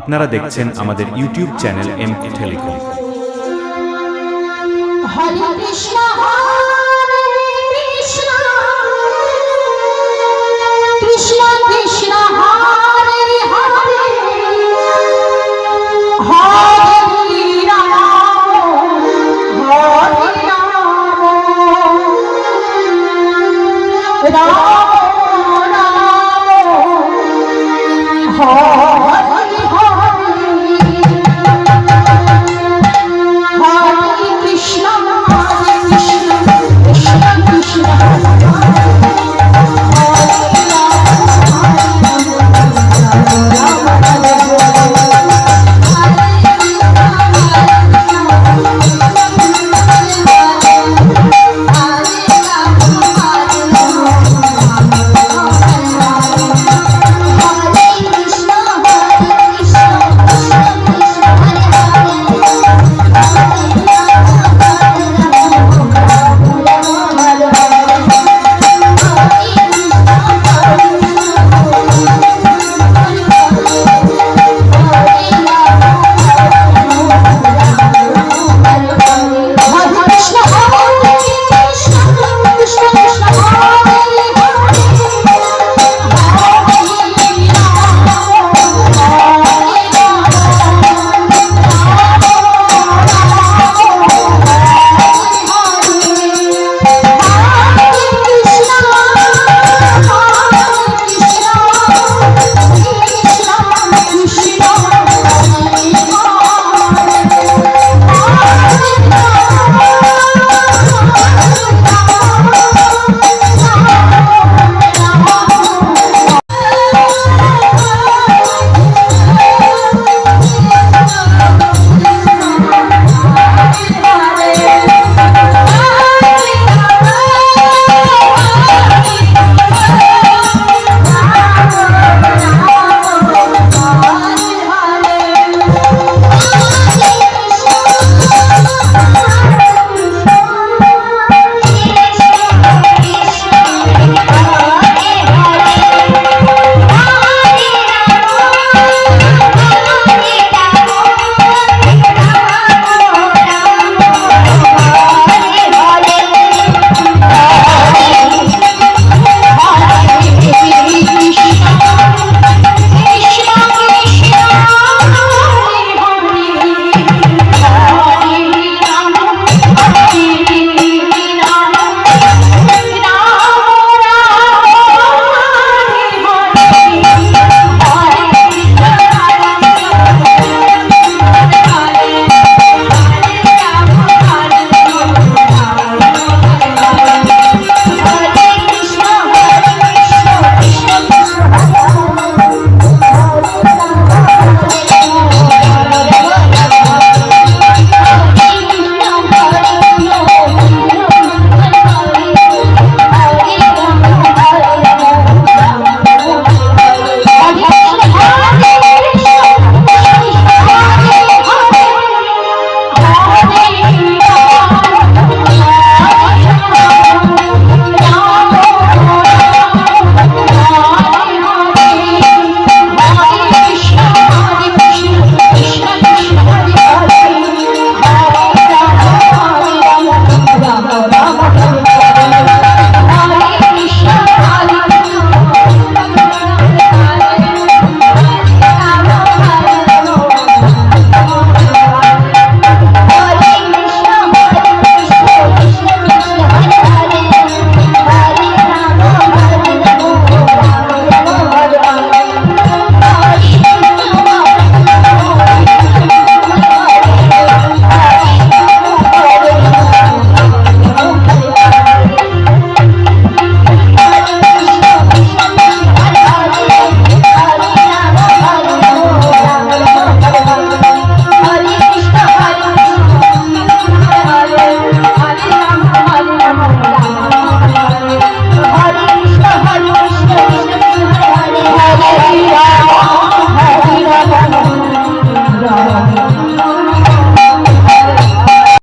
আপনারা দেখছেন আমাদের YouTube channel M Telecom. Oh. Krishna Krishna.